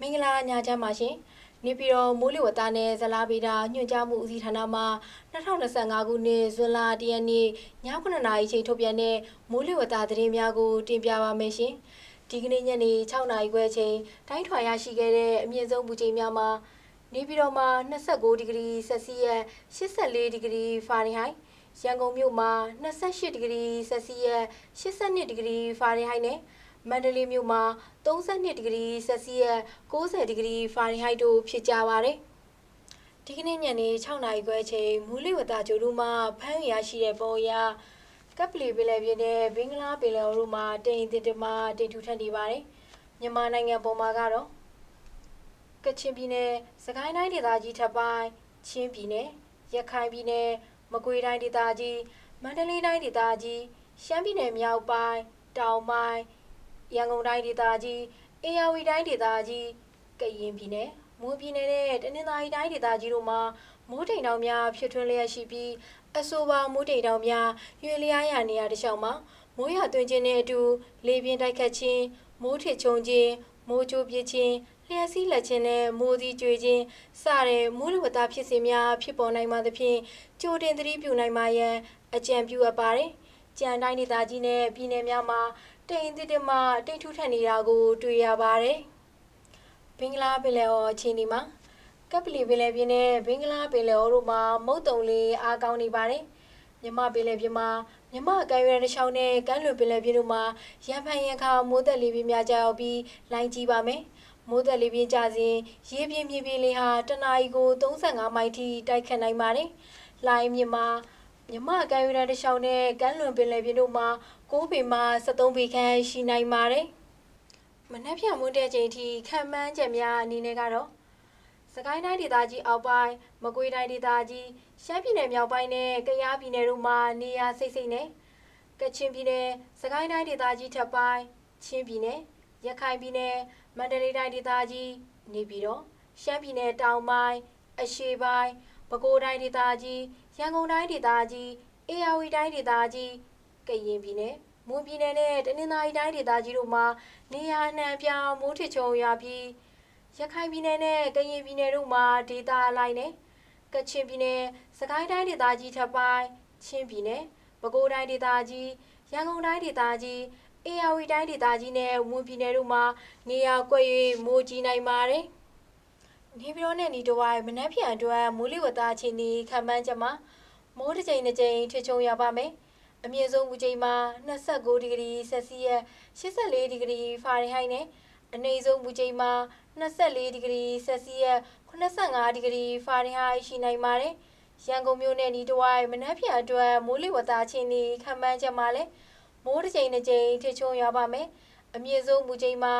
မင်္ဂလာညချမ်းပါရှင်နေပြည်တော်မိုးလေဝသနဲ့ဇလားဗေဒညွှန်ကြားမှုဦးစီးဌာနမှ2025ခုနှစ်ဇွန်လ1ရက်နေ့ည9:00နာရီချိန်ထုတ်ပြန်တဲ့မိုးလေဝသသတင်းများကိုတင်ပြပါမယ်ရှင်ဒီကနေ့ညနေ6:00နာရီခွဲချိန်တိုင်းထွာရရှိခဲ့တဲ့အမြင့်ဆုံးပူချိန်များမှာနေပြည်တော်မှာ29ဒီဂရီဆက်စီယပ်84ဒီဂရီဖာရင်ဟိုက်ရန်ကုန်မြို့မှာ28ဒီဂရီဆက်စီယပ်82ဒီဂရီဖာရင်ဟိုက်နဲ့ မန္တလေးမြို့မှာ32ဒီဂရီဆက်စီယပ်90ဒီဂရီဖာရင်ဟိုက်တို့ဖြစ်ကြပါတယ်။ဒီကနေ့ညနေ6နာရီခွဲချိန်မူလီဝတာကျိုတို့မှဖမ်းရရှိတဲ့ပေါ်ရကပ်ပလီပင်လယ်ပြင်နဲ့ဘင်္ဂလားပင်လယ်တို့မှာတိမ်တင်တမတိမ်ထူထပ်နေပါတယ်။မြန်မာနိုင်ငံပေါ်မှာကတော့ကချင်ပြည်နယ်စကိုင်းတိုင်းဒေသကြီးထပ်ပိုင်းချင်းပြည်နယ်ရခိုင်ပြည်နယ်မကွေးတိုင်းဒေသကြီးမန္တလေးတိုင်းဒေသကြီးရှမ်းပြည်နယ်မြောက်ပိုင်းတောင်ပိုင်း ရန်ကုန်တိုင်းဒေသကြီးအေရဝတီတိုင်းဒေသကြီးကရင်ပြည်နယ်မွန်ပြည်နယ်နဲ့တနင်္သာရီတိုင်းဒေသကြီးတို့မှာမိုးတိမ်တောင်များဖြစ်ထွန်းလျက်ရှိပြီးအဆိုပါမိုးတိမ်တောင်များရွေလျားရာနေရာတစ်လျှောက်မှာမိုးရွာသွန်းခြင်းနဲ့အတူလေပြင်းတိုက်ခတ်ခြင်းမိုးထစ်ချုံခြင်းမိုးကြိုးပြစ်ခြင်းလျှက်စီးလက်ခြင်းနဲ့မိုးသီးကြွေခြင်းစတဲ့မိုးလေဝသဖြစ်စဉ်များဖြစ်ပေါ်နိုင်မှသဖြင့်ကြိုတင်သတိပြုနိုင်မှရန်အကြံပြုအပ်ပါတယ်။ ကြံတိုင်းဒေသကြီးနဲ့ပြည်နယ်များမှာတိမ်တစ်တမတိမ်ထူးထပ်နေတာကိုတွေ့ရပါတယ်။ဘင်္ဂလားပင်လယ်အော်အခြေအနေမှာကပ်ပလီပင်လယ်ပြင်နဲ့ဘင်္ဂလားပင်လယ်အော်တို့မှာမုတ်တုံလေးအားကောင်းနေပါတယ်။မြမပင်လယ်ပြင်မှာမြမကမ်းရွယ်တစ်ချောင်းနဲ့ကမ်းလွန်ပင်လယ်ပြင်တို့မှာရံဖန်ရံခါမိုးသက်လေးပြင်းများကြရောက်ပြီးလိုင်းကြီးပါမယ်။မိုးသက်လေးပြင်းကြစဉ်ရေပြင်းမြေပြင်းလေးဟာတနအီကို35မိုင်ထိတိုက်ခတ်နိုင်ပါတယ်။လိုင်းမြမှာ မြမကမ်းရွယ်တစ်ချောင်းနဲ့ကမ်းလွန်ပင်လယ်ပြင်တို့မှာ6ပေမှ73ပေခန့်ရှိနိုင်ပါတယ်။မနက်ဖြန်မွန်းတဲ့ချိန်ထိခံမှန်းချက်များအနေနဲ့ကတော့စကိုင်းတိုင်းဒေသကြီးအောက်ပိုင်းမကွေးတိုင်းဒေသကြီးရှမ်းပြည်နယ်မြောက်ပိုင်းနဲ့ကယားပြည်နယ်တို့မှာနေရာစိတ်စိတ်နဲ့ကချင်ပြည်နယ်စကိုင်းတိုင်းဒေသကြီးထပ်ပိုင်းချင်းပြည်နယ်ရခိုင်ပြည်နယ်မန္တလေးတိုင်းဒေသကြီးနေပြည်တော်ရှမ်းပြည်နယ်တောင်ပိုင်းအရှေ့ပိုင်းပဲခူးတိုင်းဒေသကြီး ရန်ကုန်တိုင်းဒေသကြီးအေရဝတီတိုင်းဒေသကြီးကရင်ပြည်နယ်မွန်ပြည်နယ်နဲ့တနင်္သာရီတိုင်းဒေသကြီးတို့မှာနေရာနှံပြောင်းမိုးထစ်ချုံရွာပြီးရခိုင်ပြည်နယ်နဲ့ကရင်ပြည်နယ်တို့မှာဒေသအလိုက်နဲ့ကချင်ပြည်နယ်စကိုင်းတိုင်းဒေသကြီးထပ်ပိုင်းချင်းပြည်နယ်ပဲခူးတိုင်းဒေသကြီးရန်ကုန်တိုင်းဒေသကြီးအေရဝတီတိုင်းဒေသကြီးနဲ့မွန်ပြည်နယ်တို့မှာနေရာကွက်၍မိုးကြီးနိုင်ပါတယ်။ နေပြည်တော်နဲ့နီတဝိုင်းမနက်ဖြန်အတွက်မိုးလေဝသအခြေအနေခံမှန်းချက်မှာမိုးတစ်ချိန်တစ်ချိန်ထချုံရပါမယ်။အမြင့်ဆုံးမူချိန်မှာ29ဒီဂရီဆက်စီယပ်84ဒီဂရီဖာရင်ဟိုက်နဲ့အနည်းဆုံးမူချိန်မှာ24ဒီဂရီဆက်စီယပ်85ဒီဂရီဖာရင်ဟိုက်ရှိနိုင်ပါတယ်။ရန်ကုန်မြို့နဲ့နီတဝိုင်းမနက်ဖြန်အတွက်မိုးလေဝသအခြေအနေခံမှန်းချက်မှာလည်းမိုးတစ်ချိန်တစ်ချိန်ထချုံရပါမယ်။အမြင့်ဆုံးမူချိန်မှာ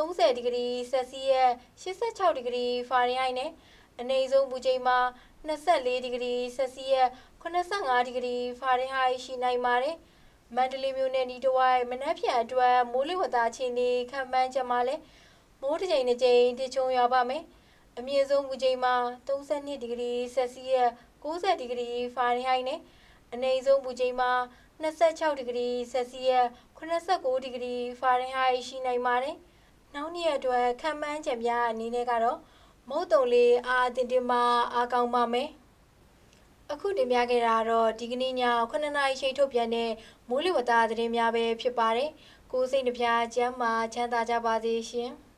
30ဒီဂရီဆက်စီယပ်86ဒီဂရီဖာရင်ဟိုက်နဲ့အနည်းဆုံးမူချိန်မှာ24ဒီဂရီဆက်စီယပ်85ဒီဂရီဖာရင်ဟိုက်ရှိနိုင်ပါတယ်။မန္တလေးမြို့နယ်နီတဝိုင်းမနက်ဖြန်အတွက်မိုးလေဝသအခြေအနေခံမှန်းချက်မှာလည်းမိုးတစ်ချိန်တစ်ချိန်တချုံရပါမယ်။အမြင့်ဆုံးမူချိန်မှာ32ဒီဂရီဆက်စီယပ်90ဒီဂရီဖာရင်ဟိုက်နဲ့အနည်းဆုံးမူချိန်မှာ26ဒီဂရီဆက်စီယပ်89ဒီဂရီဖာရင်ဟိုက်ရှိနိုင်ပါတယ်။ နောက်နေ့အတွက်ခံမှန်းချက်များအနေနဲ့ကတော့မုတ်တုံလေးအာတင်တင်မအားကောင်းပါမယ်။အခုတင်ပြခဲ့တာတော့ဒီကနေ့ည9နာရီချိန်ထုတ်ပြန်တဲ့မိုးလေဝသသတင်းများပဲဖြစ်ပါတယ်။ကိုယ်စိတ်နှပြချမ်းမာချမ်းသာကြပါစေရှင်။